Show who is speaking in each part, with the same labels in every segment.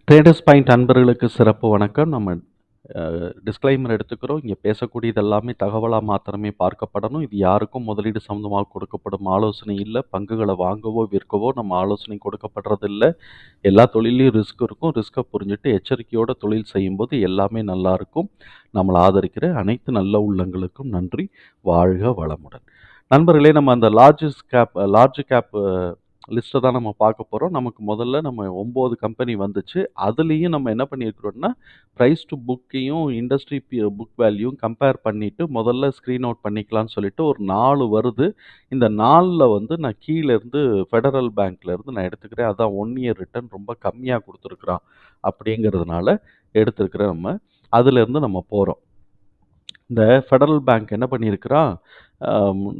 Speaker 1: Traders point அன்பர்களுக்கு சிறப்பு வணக்கம். நம்ம டிஸ்க்ளைமர் எடுத்துக்கிறோம். இங்கே பேசக்கூடியது எல்லாமே தகவலாக மாத்திரமே பார்க்கப்படணும். இது யாருக்கும் முதலீடு சம்மந்தமாக கொடுக்கப்படும் ஆலோசனை இல்லை பங்குகளை வாங்கவோ, விற்கவோ நம்ம ஆலோசனை கொடுக்கப்படுறதில்ல. எல்லா தொழிலையும் ரிஸ்க் இருக்கும். ரிஸ்க்கை புரிஞ்சுட்டு எச்சரிக்கையோட தொழில் செய்யும்போது எல்லாமே நல்லாயிருக்கும் நம்மளை ஆதரிக்கிற அனைத்து நல்ல உள்ளங்களுக்கும் நன்றி. வாழ்க வளமுடன். நண்பர்களே நம்ம அந்த லார்ஜஸ்ட் கேப் லார்ஜ் கேப் லிஸ்ட்டை தான் நம்ம பார்க்க போகிறோம் நமக்கு முதல்ல நம்ம ஒம்பது கம்பெனி வந்துச்சு. அதுலேயும் நம்ம என்ன பண்ணியிருக்கிறோம்னா, ப்ரைஸ் டூ புக்கையும், இண்டஸ்ட்ரி புக் வேல்யூவும் கம்பேர் பண்ணிவிட்டு முதல்ல ஸ்க்ரீன் அவுட் பண்ணிக்கலாம்னு சொல்லிட்டு ஒரு நாலு வருது. இந்த நாலில் வந்து நான் கீழேருந்து ஃபெடரல் பேங்க்லேருந்து நான் எடுத்துக்கிறேன். அதான் ஒன் இயர் ரிட்டர்ன் ரொம்ப கம்மியாக கொடுத்துருக்குறான் அப்படிங்கிறதுனால எடுத்துருக்குறேன் நம்ம. அதுலேருந்து நம்ம போகிறோம் இந்த ஃபெடரல் பேங்க் என்ன பண்ணியிருக்கிறான்,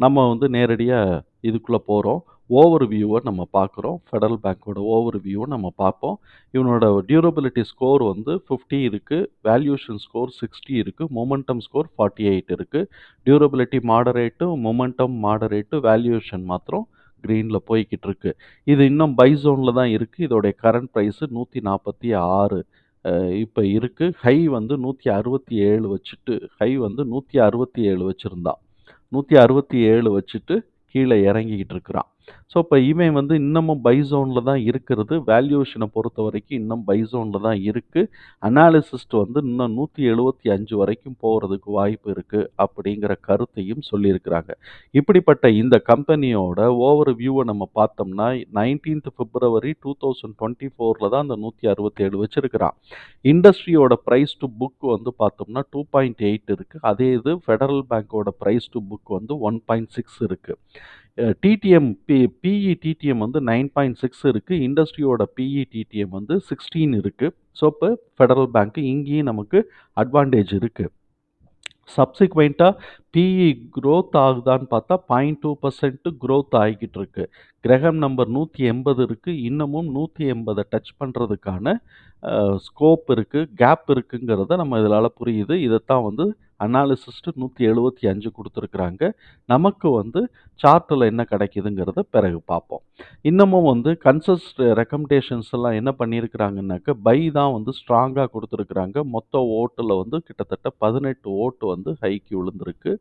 Speaker 1: நம்ம வந்து நேரடியாக இதுக்குள்ளே போகிறோம் ஓவர் வியூவை நம்ம பார்க்குறோம். ஃபெடரல் பேங்க்கோட ஓவர் வியூவை நம்ம பார்ப்போம். இவனோட டியூரபிலிட்டி ஸ்கோர் வந்து ஃபிஃப்டி இருக்குது வேல்யூஷன் ஸ்கோர் சிக்ஸ்டி இருக்குது மொமெண்டம் ஸ்கோர் ஃபார்ட்டி எயிட் இருக்குது durability moderate, momentum moderate, valuation மாத்திரம் க்ரீனில் போய்கிட்டு இருக்கு. இது இன்னும் பை ஜோனில் தான் இருக்குது இதோடைய கரண்ட் ப்ரைஸு நூற்றி நாற்பத்தி ஆறு இப்போ இருக்குது ஹை வந்து 167 வச்சுட்டு ஹை வந்து நூற்றி அறுபத்தி ஏழு வச்சுருந்தான் நூற்றி அறுபத்தி ஏழு வச்சுட்டு கீழே இறங்கிக்கிட்டு இருக்கிறான். ஸோ, இப்போ இவன் வந்து இன்னமும் பை ஜோனில் தான் இருக்கிறது. வேல்யூஷனை பொறுத்த வரைக்கும் இன்னும் பை ஜோனில் தான் இருக்குது அனாலிசிஸ்ட் வந்து இன்னும் 175 வரைக்கும் போகிறதுக்கு வாய்ப்பு இருக்குது அப்படிங்கிற கருத்தையும் சொல்லியிருக்கிறாங்க. இப்படிப்பட்ட இந்த கம்பெனியோட ஓவர் வியூவை நம்ம பார்த்தோம்னா, 19த் பிப்ரவரி 2024ல தான் அந்த நூற்றி அறுபத்தேழு வச்சுருக்கிறான் இண்டஸ்ட்ரியோட ப்ரைஸ் டு புக் வந்து பார்த்தோம்னா டூ பாயிண்ட் எயிட் இருக்குது அதே இது ஃபெடரல் பேங்க்கோட ப்ரைஸ் டூ புக் வந்து ஒன் பாயிண்ட் சிக்ஸ் இருக்குது டிடிஎம் பி பிஇ டிடிஎம் வந்து 9.6 இருக்கு. இண்டஸ்ட்ரியோட பிஇ டிடிஎம் வந்து சிக்ஸ்டீன் இருக்குது ஸோ, இப்போ ஃபெடரல் பேங்க்கு இங்கேயும் நமக்கு அட்வான்டேஜ் இருக்குது சப்சிக்வெண்ட்டாக பிஇ க்ரோத் ஆகுதான்னு பார்த்தா பாயிண்ட் டூ பர்சன்ட்டு க்ரோத் ஆகிக்கிட்டு இருக்கு. கிரகம் நம்பர் நூற்றி எண்பது இருக்குது இன்னமும் 180 டச் பண்ணுறதுக்கான ஸ்கோப் இருக்குது கேப் இருக்குங்கிறத நம்ம இதனால புரியுது. இதைத்தான் வந்து அனாலிசிஸ்டு நூற்றி எழுபத்தி அஞ்சு கொடுத்துருக்குறாங்க நமக்கு வந்து சார்ட்டில் என்ன கிடைக்குதுங்கிறத பிறகு பார்ப்போம். இன்னமும் வந்து கன்சஸ் ரெக்கமெண்டேஷன்ஸ் எல்லாம் என்ன பண்ணியிருக்கிறாங்கன்னாக்க, பை தான் வந்து ஸ்ட்ராங்காக கொடுத்துருக்குறாங்க மொத்த ஓட்டில் வந்து கிட்டத்தட்ட 18 ஓட்டு வந்து ஹைக்கு விழுந்திருக்கு.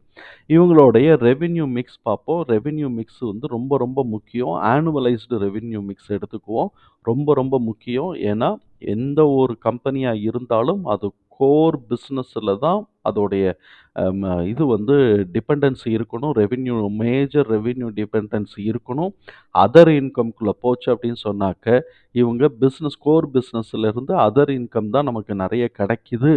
Speaker 1: இவங்களுடைய ரெவென்யூ மிக்ஸ் பார்ப்போம். ரெவென்யூ மிக்ஸ் வந்து ரொம்ப ரொம்ப முக்கியம். ஆனுவலைஸ்டு ரெவென்யூ மிக்ஸ் எடுத்துக்குவோம். ரொம்ப ரொம்ப முக்கியம். ஏன்னா, எந்த ஒரு கம்பெனியாக இருந்தாலும் அது கோர் பிஸ்னஸில் தான் அதோடைய இது வந்து டிபெண்டன்சி இருக்கணும். ரெவின்யூ மேஜர் ரெவின்யூ டிபெண்டன்சி இருக்கணும். அதர் இன்கம்குள்ளே போச்சு அப்படின்னு சொன்னாக்க, இவங்க பிஸ்னஸ் கோர் பிஸ்னஸ்லேருந்து அதர் இன்கம் தான் நமக்கு நிறைய கிடைக்குது.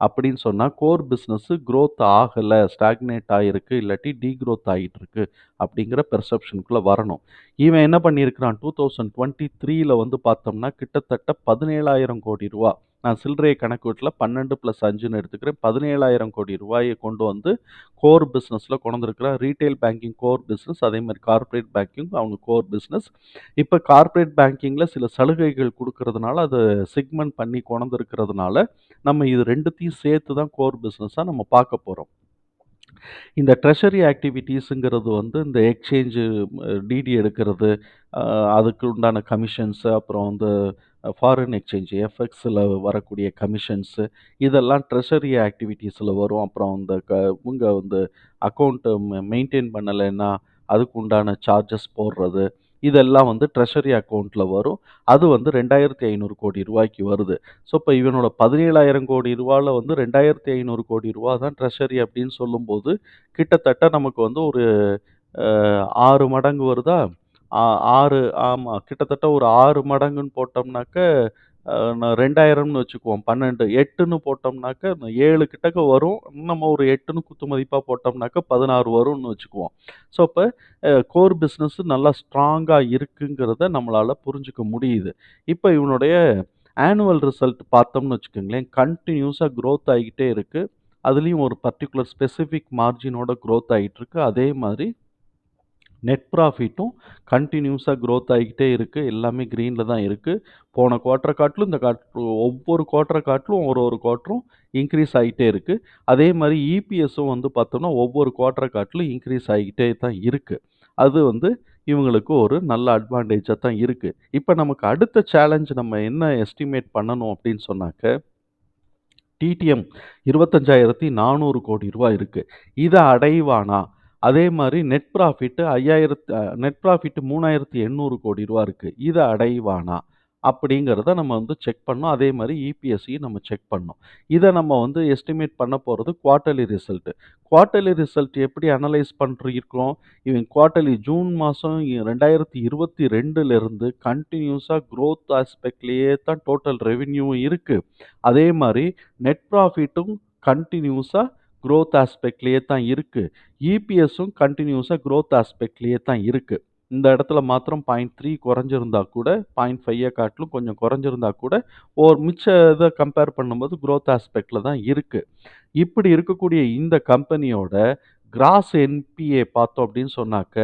Speaker 1: அப்படின்னு சொன்னால் கோர் பிஸ்னஸ்ஸு க்ரோத் ஆகலை ஸ்டாக்னேட் ஆகிருக்கு இல்லாட்டி டீக்ரோத் க்ரோத் இருக்கு. அப்படிங்கிற பெர்செப்ஷனுக்குள்ளே வரணும். இவன் என்ன பண்ணியிருக்கிறான் 2023ல வந்து பார்த்தோம்னா, கிட்டத்தட்ட 17,000 கோடி ரூபா நான் சில்லறையை கணக்கு விடல. 12 பிளஸ் அஞ்சுன்னு எடுத்துக்கிறேன். 17,000 கோடி ரூபாயை கொண்டு வந்து கோர் பிஸ்னஸில் கொண்டிருக்கிறேன் ரீட்டெயில் பேங்கிங் கோர் பிஸ்னஸ் அதே மாதிரி கார்ப்பரேட் பேங்கிங் அவங்க கோர் பிஸ்னஸ் இப்போ கார்ப்பரேட் பேங்கிங்கில் சில சலுகைகள் கொடுக்கறதுனால அதை செக்மெண்ட் பண்ணி கொண்டிருக்கிறதுனால நம்ம இது ரெண்டுத்தையும் சேர்த்து தான் கோர் பிஸ்னஸாக நம்ம பார்க்க போகிறோம் இந்த ட்ரெஷரி ஆக்டிவிட்டீஸுங்கிறது வந்து இந்த எக்ஸ்சேஞ்சு டிடி எடுக்கிறது, அதுக்கு உண்டான கமிஷன்ஸு அப்புறம் வந்து ஃபாரின் எக்ஸ்சேஞ்ச் எஃப்எக்ஸில் வரக்கூடிய கமிஷன்ஸு இதெல்லாம் ட்ரெஷரி ஆக்டிவிட்டீஸில் வரும். அப்புறம் இந்த க இவங்க வந்து அக்கௌண்ட்டு மெ பண்ணலைன்னா, அதுக்கு உண்டான சார்ஜஸ் போடுறது. இதெல்லாம் வந்து ட்ரெஷரி அக்கௌண்ட்டில் வரும். அது வந்து 2,500 கோடி ரூபாய்க்கு வருது. ஸோ, இப்போ இவனோட 17,000 கோடி ரூபாவில் வந்து 2,500 கோடி ரூபா தான் ட்ரெஷரி அப்படின்னு சொல்லும்போது, கிட்டத்தட்ட நமக்கு வந்து ஒரு ஆறு மடங்கு வருதா? ஆ 6 ஆமா. கிட்டத்தட்ட ஒரு 6 மடங்குன்னு போட்டோம்னாக்க, அ 2,000ன்னு வச்சுக்குவோம். 12 8ன்னு போட்டோம்னாக்க 7 கிட்டக்க வரும். நம்ம ஒரு 8ன்னு குத்து மதிப்பா போட்டோம்னாக்க 16 வரும்னு வச்சுக்குவோம். ஸோ, இப்போ அ கோர் பிசினஸ் நல்லா ஸ்ட்ராங்கா இருக்குங்கிறத நம்மளால புரிஞ்சுக்க முடியுது. இப்ப இவனுடைய ஆனுவல் ரிசல்ட் பார்த்தோம்னு வச்சுக்கோங்களேன், கன்டினியூஸா குரோத் ஆகிக்கிட்டே இருக்கு. அதுலயும் ஒரு பர்ட்டிகுலர் ஸ்பெசிஃபிக் மார்ஜினோட குரோத் ஆயிட்டு இருக்கு. அதே மாரி நெட் ப்ராஃபிட்டும் கண்டினியூஸாக க்ரோத் ஆகிக்கிட்டே இருக்குது எல்லாமே க்ரீனில் தான் இருக்குது போன குவார்ட்டர காட்டிலும் இந்த காட் ஒவ்வொரு குவார்ட்டர காட்டிலும் ஒரு ஒரு குவார்ட்டரும் இன்க்ரீஸ் ஆகிட்டே இருக்குது அதே மாதிரி இபிஎஸும் வந்து பார்த்தோம்னா, ஒவ்வொரு குவார்ட்டர காட்டிலும் இன்க்ரீஸ் ஆகிக்கிட்டே தான் இருக்குது அது வந்து இவங்களுக்கு ஒரு நல்ல அட்வான்டேஜாக தான் இருக்குது இப்போ நமக்கு அடுத்த சேலஞ்ச் நம்ம என்ன எஸ்டிமேட் பண்ணணும் அப்படின்னு சொன்னாக்க டிடிஎம் இருபத்தஞ்சாயிரத்தி நானூறு கோடி ரூபா இருக்குது இதை அடைவானா? அதே மாதிரி நெட் ப்ராஃபிட்டு ஐயாயிரத்து நெட் ப்ராஃபிட்டு மூணாயிரத்தி எண்ணூறு கோடி ரூபா இருக்குது இதை அடைவானா? அப்படிங்கிறத நம்ம வந்து செக் பண்ணோம் அதே மாதிரி இபிஎஸ்சியும் நம்ம செக் பண்ணோம் இதை நம்ம வந்து எஸ்டிமேட் பண்ண போகிறது குவார்ட்டர்லி ரிசல்ட்டு குவார்ட்டர்லி ரிசல்ட் எப்படி அனலைஸ் பண்ணிருக்கோம்? இவன் குவார்ட்டர்லி ஜூன் மாதம் ரெண்டாயிரத்தி இருபத்தி ரெண்டுலேருந்து கண்டினியூஸாக குரோத் ஆஸ்பெக்ட்லேயே தான் டோட்டல் ரெவின்யூவும் இருக்குது அதே மாதிரி நெட் ப்ராஃபிட்டும் கண்டினியூஸாக க்ரோத் ஆஸ்பெக்ட்லேயே தான் இருக்குது இபிஎஸும் கண்டினியூஸாக க்ரோத் ஆஸ்பெக்ட்லேயே தான் இருக்குது இந்த இடத்துல மாத்திரம் 0.3 குறைஞ்சிருந்தா கூட 0.5 காட்டிலும் கொஞ்சம் குறைஞ்சிருந்தா கூட, ஒரு மிச்ச இதை கம்பேர் பண்ணும்போது குரோத் ஆஸ்பெக்டில் தான் இருக்குது இப்படி இருக்கக்கூடிய இந்த கம்பெனியோட கிராஸ் என்பிஏ பார்த்தோம் அப்படின்னு சொன்னாக்க,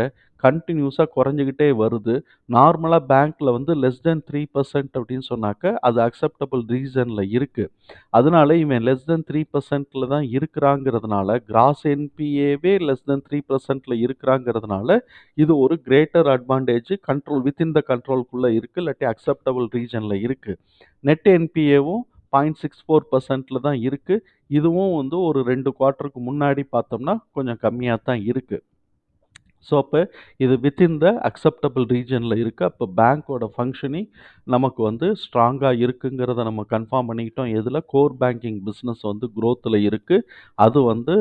Speaker 1: கண்டினியூஸாக குறைஞ்சிக்கிட்டே வருது. நார்மலாக பேங்க்கில் வந்து லெஸ் தென் த்ரீ பர்சன்ட் அப்படின்னு சொன்னாக்க, அது அக்செப்டபுள் ரீசனில் இருக்குது அதனால இவன் லெஸ் தென் த்ரீ பர்சன்ட்டில் தான் இருக்கிறாங்கிறதுனால, கிராஸ் என்பிஏவே லெஸ் தென் த்ரீ பர்சன்ட்டில் இருக்கிறாங்கிறதுனால, இது ஒரு greater advantage control within the கண்ட்ரோல்குள்ளே இருக்குது இல்லாட்டி அக்செப்டபுள் ரீஜனில் இருக்குது நெட் என்பிஏவும் 0.64%ல தான் இருக்குது இதுவும் வந்து ஒரு ரெண்டு குவார்ட்டருக்கு முன்னாடி பார்த்தோம்னா, கொஞ்சம் கம்மியாக தான் இருக்குது ஸோ, அப்போ இது வித்தின் த அக்செப்டபிள் ரீஜனில் இருக்குது அப்போ பேங்க்கோட ஃபங்க்ஷனிங் நமக்கு வந்து ஸ்ட்ராங்காக இருக்குங்கிறத நம்ம கன்ஃபார்ம் பண்ணிக்கிட்டோம். எதில்? கோர் பேங்கிங் பிஸ்னஸ் வந்து க்ரோத்தில் இருக்குது அது வந்து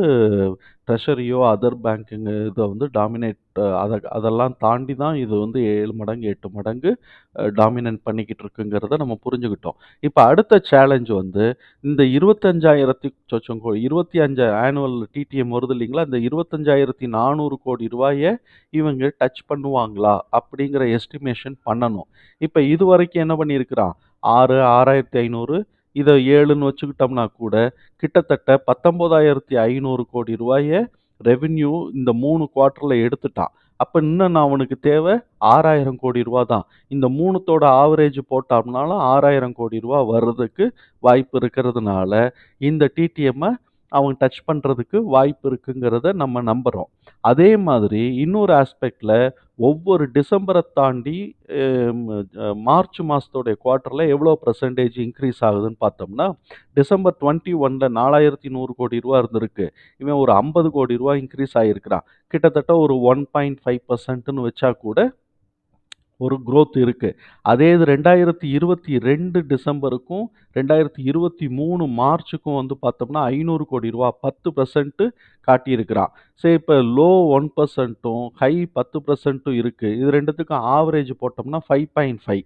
Speaker 1: ட்ரெஷரியோ, அதர் பேங்கிங் இதை வந்து டாமினேட் அதை அதெல்லாம் தாண்டி தான் இது வந்து ஏழு மடங்கு, எட்டு மடங்கு அ டாமினன்ட் பண்ணிக்கிட்டு இருக்குங்கிறத நம்ம புரிஞ்சுக்கிட்டோம். இப்போ அடுத்த சேலஞ்ச் வந்து இந்த 25,000 சொச்சம் கோடி 25 ஆனுவல் டிடிஎம் வருது இல்லைங்களா? இந்த 25,400 கோடி ரூபாயை இவங்க டச் பண்ணுவாங்களா? அப்படிங்கிற எஸ்டிமேஷன் பண்ணணும். இப்போ இது வரைக்கும் என்ன பண்ணியிருக்கிறான்? 6, 6,500 இதை ஏழுன்னு வச்சுக்கிட்டோம்னா கூட, கிட்டத்தட்ட 19,500 கோடி ரூபாயை ரெவென்யூ இந்த மூணு குவார்ட்டரில் எடுத்துட்டான். அப்போ இன்னும் நான் அவனுக்கு தேவை ஆறாயிரம் கோடி ரூபா தான். இந்த மூணுத்தோட ஆவரேஜ் போட்டோம்னாலும் 6,000 கோடி ரூபா வர்றதுக்கு வாய்ப்பு இருக்கிறதுனால, இந்த டிடிஎம்மை அவன் டச் பண்ணுறதுக்கு வாய்ப்பு இருக்குங்கிறத நம்ம நம்புகிறோம் அதே மாதிரி இன்னொரு ஆஸ்பெக்டில் ஒவ்வொரு டிசம்பரை தாண்டி மார்ச் மாதத்தோடைய குவார்ட்டர்ல எவ்வளோ பர்சன்டேஜ் இன்க்ரீஸ் ஆகுதுன்னு பார்த்தோம்னா, டிசம்பர் 21ல 4,100 கோடி ரூபா இருந்திருக்கு. இவன் ஒரு 50 கோடி ரூபா இன்க்ரீஸ் ஆகியிருக்கிறான். கிட்டத்தட்ட ஒரு ஒன் பாயிண்ட் ஃபைவ் பர்சன்ட்டுன்னு வச்சா கூட ஒரு growth இருக்குது அதே இது ரெண்டாயிரத்தி இருபத்தி ரெண்டு டிசம்பருக்கும் ரெண்டாயிரத்தி இருபத்தி மூணு மார்ச்சுக்கும் வந்து பார்த்தோம்னா ஐநூறு கோடி ரூபா பத்து பர்சன்ட்டு காட்டியிருக்கிறான். சரி இப்போ லோ ஒன் பர்சன்ட்டும் ஹை பத்து பர்சன்ட்டும் இருக்குது இது ரெண்டுத்துக்கும் ஆவரேஜ் போட்டோம்னா ஃபைவ் பாயிண்ட் ஃபைவ்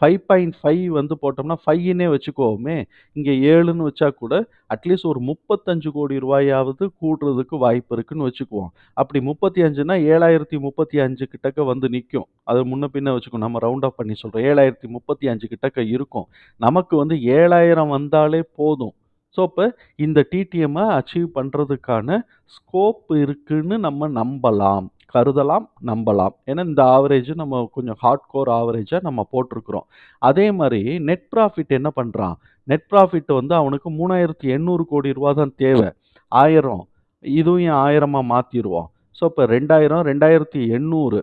Speaker 1: 5.5 5.5 வந்து போட்டோம்னா 5ன்னே வச்சுக்குவோமே. இங்க 7ன்னு வச்சா கூட, அட்லீஸ்ட் ஒரு 35 கோடி ரூபாயாவது கூடுறதுக்கு வாய்ப்பு இருக்குன்னு வச்சுக்குவோம். அப்படி 35ன்னா 7,035 கிட்டக்க வந்து நிற்கும் அது முன்ன பின்ன வச்சுக்கணும். நம்ம ரவுண்ட் ஆஃப் பண்ணி சொல்றோம். 7,035 கிட்டக்க இருக்கும். நமக்கு வந்து 7,000 வந்தாலே போதும். ஸோ, இப்போ இந்த டிடிஎம்மை அச்சீவ் பண்ணுறதுக்கான ஸ்கோப் இருக்குன்னு நம்ம நம்பலாம். கருதலாம், நம்பலாம். ஏன்னா இந்த ஆவரேஜ் நம்ம கொஞ்சம் ஹார்ட் கோர் ஆவரேஜாக நம்ம போட்டிருக்கிறோம். அதே மாதிரி நெட் ப்ராஃபிட் என்ன பண்ணுறான் நெட் ப்ராஃபிட் வந்து அவனுக்கு 3,800 கோடி ரூபா தான் தேவை. ஆயிரம். இதுவும் ஆயிரமாக மாற்றிடுவோம் ஸோ, இப்போ ரெண்டாயிரம் ரெண்டாயிரத்தி எண்ணூறு.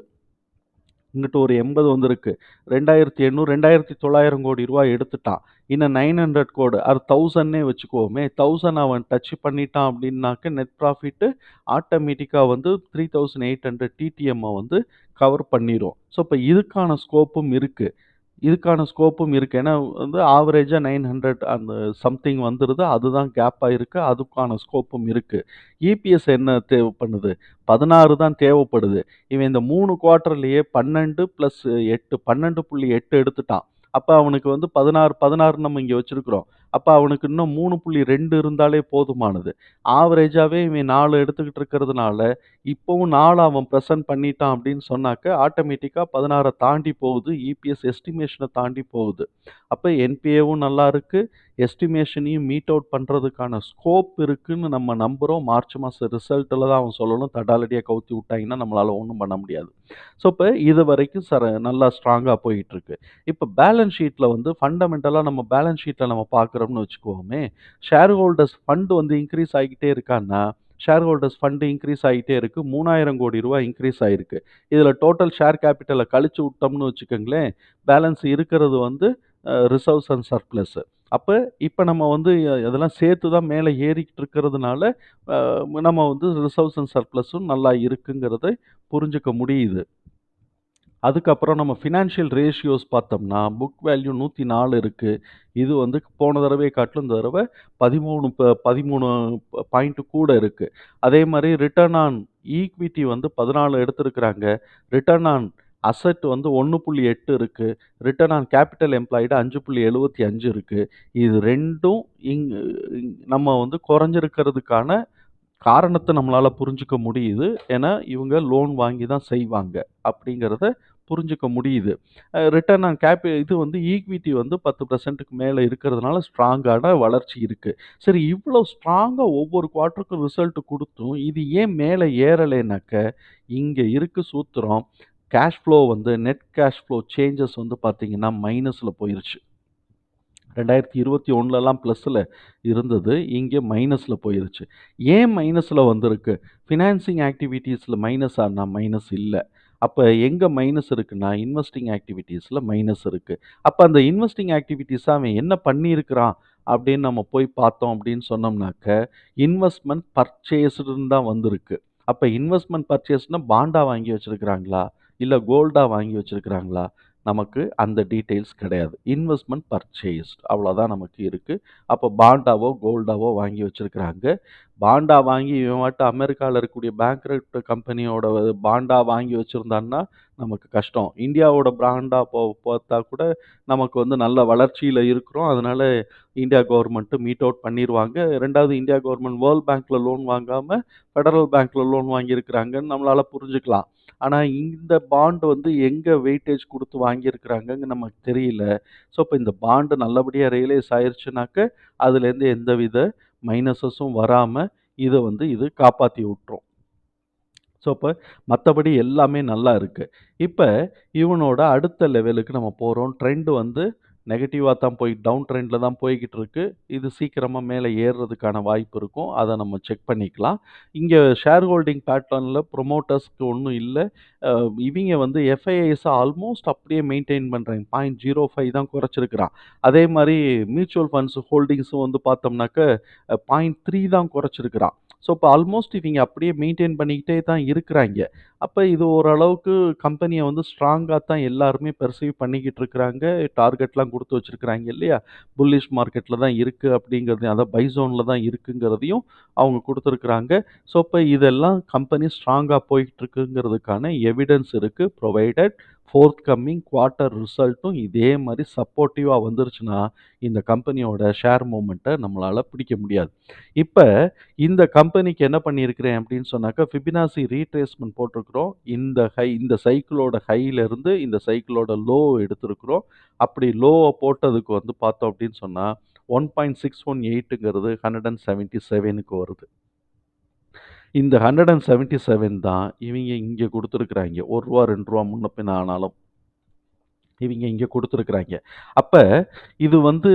Speaker 1: இங்கிட்ட ஒரு எண்பது வந்திருக்கு. ரெண்டாயிரத்தி எண்ணூறு ரெண்டாயிரத்தி தொள்ளாயிரம் கோடி ரூபாய் எடுத்துட்டான். இன்னும் நைன் ஹண்ட்ரட் கோடு. அது தௌசண்ட்னே வச்சுக்கோமே. தௌசண்ட் அவன் டச் பண்ணிட்டான் அப்படின்னாக்க நெட் ப்ராஃபிட்டு ஆட்டோமேட்டிக்காக வந்து த்ரீ தௌசண்ட் எயிட் ஹண்ட்ரட் டிடிஎம்மை வந்து கவர் பண்ணிடும் ஸோ இப்போ இதுக்கான ஸ்கோப்பும் இருக்குது இதுக்கான ஸ்கோப்பும் இருக்குது ஏன்னா வந்து ஆவரேஜாக நைன் ஹண்ட்ரட் அந்த சம்திங் வந்துடுது அதுதான் கேப்பாக இருக்குது அதுக்கான ஸ்கோப்பும் இருக்குது இபிஎஸ் என்ன தேவைப்படுது பண்ணுது? 16 தான் தேவைப்படுது. இவன் இந்த மூணு குவார்ட்டர்லேயே பன்னெண்டு ப்ளஸ் எட்டு பன்னெண்டு புள்ளி எட்டு எடுத்துட்டான். அப்போ அவனுக்கு வந்து 16 16 நம்ம இங்கே வச்சுருக்குறோம் அப்போ அவனுக்கு இன்னும் 3.2 இருந்தாலே போதுமானது. ஆவரேஜாகவே இவன் நாலு எடுத்துக்கிட்டு இருக்கிறதுனால, இப்போவும் நாலு அவன் ப்ரெசன்ட் பண்ணிட்டான் அப்படின்னு சொன்னாக்க, ஆட்டோமேட்டிக்காக பதினாறை தாண்டி போகுது. இபிஎஸ் எஸ்டிமேஷனை தாண்டி போகுது. அப்போ என்பிஏவும் நல்லா இருக்குது எஸ்டிமேஷனையும் மீட் அவுட் பண்ணுறதுக்கான ஸ்கோப் இருக்குன்னு நம்ம நம்புகிறோம் மார்ச் மாதம் ரிசல்ட்டில் தான் அவன் சொல்லணும். தடாலடியாக கவுத்தி விட்டாங்கன்னா நம்மளால ஒன்றும் பண்ண முடியாது. ஸோ, இப்போ இது வரைக்கும் சர நல்லா ஸ்ட்ராங்காக போயிட்டுருக்கு இப்போ பேலன்ஸ் ஷீட்டில் வந்து ஃபண்டமெண்டலாக நம்ம பேலன்ஸ் ஷீட்டில் நம்ம பண்ணுறோம்னு வச்சுக்கோமே. ஷேர் ஹோல்டர்ஸ் ஃபண்ட் வந்து இன்க்ரீஸ் ஆகிக்கிட்டே இருக்கான்னா, ஷேர் ஹோல்டர்ஸ் ஃபண்டு இன்க்ரீஸ் ஆகிட்டே இருக்குது மூணாயிரம் கோடி ரூபா இன்க்ரீஸ் ஆகிருக்கு இதில் டோட்டல் ஷேர் கேபிட்டலை கழிச்சு விட்டோம்னு வச்சுக்கோங்களேன் பேலன்ஸ் இருக்கிறது வந்து ரிசர்வ்ஸ் அண்ட் சர்ப்ளஸ் அப்போ இப்போ நம்ம வந்து அதெல்லாம் சேர்த்து தான் மேலே ஏறிக்கிட்டு இருக்கிறதுனால நம்ம வந்து ரிசர்வ்ஸ் அண்ட் சர்ப்ளஸும் நல்லா இருக்குங்கிறத புரிஞ்சுக்க முடியுது. அதுக்கப்புறம் நம்ம ஃபினான்ஷியல் ரேஷியோஸ் பார்த்தோம்னா புக் வேல்யூ நூற்றி நாலு இருக்குது இது வந்து போன தடவை காட்டிலும் இந்த தடவை பதிமூணு ப பதிமூணு பாயிண்ட்டு கூட இருக்குது அதே மாதிரி ரிட்டர்ன் ஆன் ஈக்விட்டி வந்து பதினாலு எடுத்திருக்கிறாங்க. ரிட்டர்ன் ஆன் அசெட் வந்து ஒன்று புள்ளி எட்டு இருக்குது ரிட்டர்ன் ஆன் கேபிட்டல் எம்ப்ளாய்டு அஞ்சு புள்ளி எழுபத்தி அஞ்சு இருக்குது இது ரெண்டும் இங் இங் நம்ம வந்து குறைஞ்சிருக்கிறதுக்கான காரணத்தை நம்மளால் புரிஞ்சுக்க முடியுது. ஏன்னா இவங்க லோன் வாங்கி தான் செய்வாங்க. அப்படிங்கிறத புரிஞ்சுக்க முடியுது. ரிட்டர்ன் ஆன் கேபி இது வந்து ஈக்விட்டி வந்து பத்து பர்சன்ட்டுக்கு மேலே இருக்கிறதுனால ஸ்ட்ராங்கான வளர்ச்சி இருக்குது சரி இவ்வளோ ஸ்ட்ராங்காக ஒவ்வொரு குவார்ட்டருக்கும் ரிசல்ட் கொடுத்தும் இது ஏன் மேலே ஏறலைனாக்க இங்கே இருக்கு சூத்திரம் கேஷ் ஃப்ளோ வந்து நெட் கேஷ் ஃப்ளோ சேஞ்சஸ் வந்து பார்த்தீங்கன்னா மைனஸில் போயிருச்சு. ரெண்டாயிரத்தி இருபத்தி ஒன்றுலலாம் ப்ளஸில் இருந்தது இங்கே மைனஸில் போயிருச்சு. ஏன் மைனஸில் வந்திருக்கு? ஃபினான்சிங் ஆக்டிவிட்டீஸில் மைனஸ் ஆனால் மைனஸ் இல்லை. அப்போ எங்கே மைனஸ் இருக்குன்னா இன்வெஸ்டிங் ஆக்டிவிட்டீஸில் மைனஸ் இருக்குது அப்போ அந்த இன்வெஸ்டிங் ஆக்டிவிட்டீஸாக அவன் என்ன பண்ணியிருக்கிறான் அப்படின்னு நம்ம போய் பார்த்தோம் அப்படின்னு சொன்னோம்னாக்க இன்வெஸ்ட்மெண்ட் பர்ச்சேஸ்டுன்னு தான் வந்திருக்கு. அப்போ இன்வெஸ்ட்மெண்ட் பர்ச்சேஸ்னால் பாண்டா வாங்கி வச்சுருக்கிறாங்களா? இல்லை கோல்டாக வாங்கி வச்சுருக்கிறாங்களா? நமக்கு அந்த டீட்டெயில்ஸ் கிடையாது. இன்வெஸ்ட்மெண்ட் பர்ச்சேஸ்ட் அவ்வளோதான் நமக்கு இருக்குது அப்போ பாண்டாவோ கோல்டாவோ வாங்கி வச்சுருக்கிறாங்க. பாண்டா வாங்கி இவன் மட்டும் அமெரிக்காவில் இருக்கக்கூடிய பேங்க்ரப்ட் கம்பெனியோட பாண்டா வாங்கி வச்சுருந்தான்னா நமக்கு கஷ்டம். இந்தியாவோட பிராண்டா போ பார்த்தா கூட நமக்கு வந்து நல்ல வளர்ச்சியில் இருக்கிறோம். அதனால் இந்தியா கவர்மெண்ட்டு மீட் அவுட் பண்ணிடுவாங்க ரெண்டாவது இந்தியா கவர்மெண்ட் வேர்ல்ட் பேங்க்கில் லோன் வாங்காமல் ஃபெடரல் பேங்க்கில் லோன் வாங்கியிருக்கிறாங்கன்னு நம்மளால் புரிஞ்சுக்கலாம். ஆனால் இந்த பாண்ட் வந்து எங்கே வெயிட்டேஜ் கொடுத்து வாங்கியிருக்கிறாங்கன்னு நமக்கு தெரியல. ஸோ இப்போ இந்த பாண்டு நல்லபடியாக ரியலைஸ் ஆயிடுச்சுனாக்க அதுலேருந்து எந்தவித மைனஸஸும் வராமல் இதை வந்து இது காப்பாற்றி விட்டுரும். ஸோ இப்போ மற்றபடி எல்லாமே நல்லா இருக்குது இப்போ இவனோட அடுத்த லெவலுக்கு நம்ம போகிறோம் ட்ரெண்டு வந்து நெகட்டிவாக தான் போய் டவுன் ட்ரெண்டில் தான் போய்கிட்டு இருக்கு. இது சீக்கிரமாக மேலே ஏறுறதுக்கான வாய்ப்பு இருக்கும். அதை நம்ம செக் பண்ணிக்கலாம். இங்கே ஷேர் ஹோல்டிங் பேட்டர்னில் ப்ரொமோட்டர்ஸ்க்கு ஒன்றும் இல்லை. இவங்க வந்து எஃப்ஐஐஸை ஆல்மோஸ்ட் அப்படியே மெயின்டைன் பண்ணுறாங்க பாயிண்ட் ஜீரோ ஃபைவ் தான் குறைச்சிருக்கிறான். அதே மாதிரி மியூச்சுவல் ஃபண்ட்ஸ் ஹோல்டிங்ஸும் வந்து பார்த்தோம்னாக்க பாயிண்ட் த்ரீ தான் குறைச்சிருக்கிறான். ஸோ இப்போ ஆல்மோஸ்ட் இவங்க அப்படியே மெயின்டைன் பண்ணிக்கிட்டே தான் இருக்கிறாங்க. அப்போ இது ஓரளவுக்கு கம்பெனியை வந்து ஸ்ட்ராங்காக தான் எல்லாருமே பெர்சீவ் பண்ணிக்கிட்டு இருக்கிறாங்க. டார்கெட்லாம் கொடுத்து வச்சுருக்கிறாங்க இல்லையா? புல்லிஷ் மார்க்கெட்டில் தான் இருக்குது அப்படிங்கிறது அதான் பை ஜோனில் தான் இருக்குங்கிறதையும் அவங்க கொடுத்துருக்குறாங்க. ஸோ இப்போ இதெல்லாம் கம்பெனி ஸ்ட்ராங்காக போய்கிட்டு இருக்குங்கிறதுக்கான எவிடன்ஸ் இருக்குது ப்ரொவைடட் ஃபோர்த் கம்மிங் குவார்ட்டர் ரிசல்ட்டும் இதே மாதிரி சப்போர்ட்டிவாக வந்துருச்சுன்னா இந்த கம்பெனியோட ஷேர் மூமெண்ட்டை நம்மளால் பிடிக்க முடியாது. இப்போ இந்த கம்பெனிக்கு என்ன பண்ணியிருக்கிறேன் அப்படின்னு சொன்னாக்கா ஃபிபினாசி ரீட்ரேஸ்மெண்ட் போட்டிருக்கிறோம். இந்த ஹை இந்த சைக்கிளோட ஹையிலேருந்து இந்த சைக்கிளோட லோ எடுத்திருக்கிறோம். அப்படி லோவை போட்டதுக்கு வந்து பார்த்தோம் அப்படின்னு சொன்னால் ஒன் பாயிண்ட் சிக்ஸ் ஒன் எயிட்டுங்கிறது ஹண்ட்ரட் அண்ட் செவன்ட்டி செவனுக்கு வருது. இந்த ஹண்ட்ரட் அண்ட் செவன்ட்டி செவன் தான் இவங்க இங்கே கொடுத்துருக்குறாங்க. ஒரு ரூபா ரெண்டு ரூபா முன்ன பின்ன ஆனாலும் இவங்க இங்கே கொடுத்துருக்குறாங்க. அப்போ இது வந்து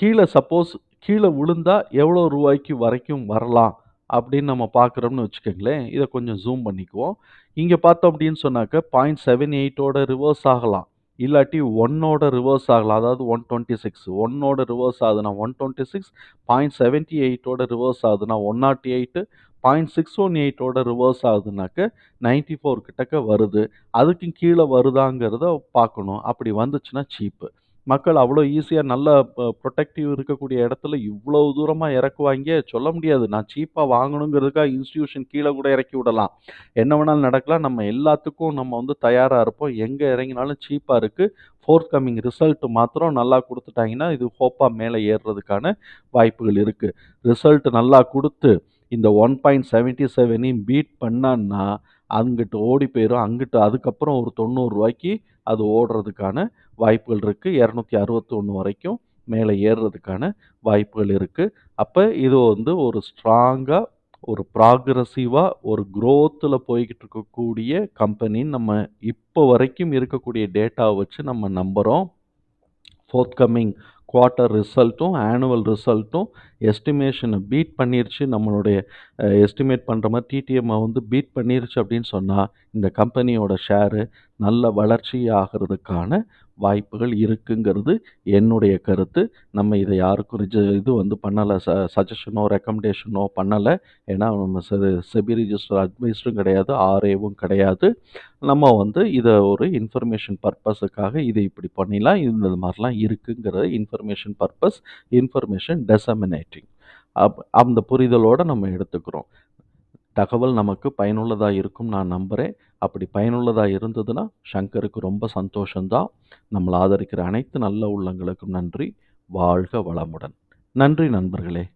Speaker 1: கீழே சப்போஸ் கீழே விழுந்தா எவ்வளோ ரூபாய்க்கு வரைக்கும் வரலாம் அப்படின்னு நம்ம பார்க்குறோம்னு வச்சுக்கோங்களேன். இதை கொஞ்சம் ஜூம் பண்ணிக்குவோம். இங்கே பார்த்தோம் அப்படின்னு சொன்னாக்க பாயிண்ட் செவன் எயிட்டோட ரிவர்ஸ் ஆகலாம். இல்லாட்டி ஒன்னோட ரிவர்ஸ் ஆகலாம். அதாவது ஒன் டுவெண்ட்டி சிக்ஸ் ஒன்னோட ரிவர்ஸ் ஆகுதுன்னா one twenty six point seventy எயிட்டோட reverse ஆகுதுன்னா one naught eight point six one எயிட்டோட reverse ஆகுதுனாக்க நைன்ட்டி ஃபோர் கிட்டக்க வருது. அதுக்கும் கீழே வருதாங்கிறத பார்க்கணும். அப்படி வந்துச்சுன்னா சீப்பு மக்கள் அவ்வளோ ஈஸியாக நல்ல ப்ரொடெக்டிவ் இருக்கக்கூடிய இடத்துல இவ்வளோ தூரமாக இறக்குவாங்க. சொல்ல முடியாது. நான் சீப்பாக வாங்கணுங்கிறதுக்காக இன்ஸ்டியூஷன் கீழே கூட இறக்கி விடலாம். என்ன வேணாலும் நடக்கலாம். நம்ம எல்லாத்துக்கும் நம்ம வந்து தயாராக இருப்போம். எங்கே இறங்கினாலும் சீப்பாக இருக்குது ஃபோர்த் கம்மிங் ரிசல்ட் மாத்திரம் நல்லா கொடுத்துட்டாங்கன்னா இது ஹோப்பாக மேலே ஏறுறதுக்கான வாய்ப்புகள் இருக்குது ரிசல்ட் நல்லா கொடுத்து இந்த ஒன் பாயிண்ட் செவன்ட்டி செவனையும் பீட் பண்ணான்னா அங்கிட்டு ஓடி போயிடும் அங்கிட்டு அதுக்கப்புறம் ஒரு தொண்ணூறுரூவாய்க்கு அது ஓடுறதுக்கான வாய்ப்புகள் இருக்குது இரநூத்தி அறுபத்தொன்று வரைக்கும் மேலே ஏறுறதுக்கான வாய்ப்புகள் இருக்குது அப்போ இது வந்து ஒரு ஸ்ட்ராங்காக ஒரு ப்ராக்ரஸிவாக ஒரு க்ரோத்தில் போய்கிட்டு இருக்கக்கூடிய கம்பெனின்னு நம்ம இப்போ வரைக்கும் இருக்கக்கூடிய டேட்டாவை வச்சு நம்ம நம்புகிறோம் ஃபோர்த் கம்மிங் குவார்ட்டர் ரிசல்ட்டும் ஆனுவல் ரிசல்ட்டும் எஸ்டிமேஷனை பீட் பண்ணிருச்சு. நம்மளுடைய எஸ்டிமேட் பண்ணுற மாதிரி டிடிஎம்மை வந்து பீட் பண்ணிருச்சு அப்படின்னு சொன்னால் இந்த கம்பெனியோட ஷேரு நல்ல வளர்ச்சி ஆகிறதுக்கான வாய்ப்புகள் இருக்குங்கிறது என்னுடைய கருத்து. நம்ம இதை யாருக்கும் ரிஜ இது வந்து பண்ணலை. ச சஜஷனோ ரெக்கமெண்டேஷனோ பண்ணலை. ஏன்னா நம்ம செ செபி ரிஜிஸ்டர் அட்வைஸ்டும் கிடையாது ஆர்ஏவும் கிடையாது. நம்ம வந்து இதை ஒரு இன்ஃபர்மேஷன் பர்பஸுக்காக இதை இப்படி பண்ணிடலாம் இந்த மாதிரிலாம் இருக்குங்கிற information purpose information disseminating up அந்த புரிதலோடு நம்ம எடுத்துக்கிறோம். தகவல் நமக்கு பயனுள்ளதாக இருக்கும் நான் நம்புகிறேன் அப்படி பயனுள்ளதாக இருந்ததுன்னா சங்கருக்கு ரொம்ப சந்தோஷம்தான். நம்மளை ஆதரிக்கிற அனைத்து நல்ல உள்ளங்களுக்கும் நன்றி. வாழ்க வளமுடன். நன்றி நண்பர்களே.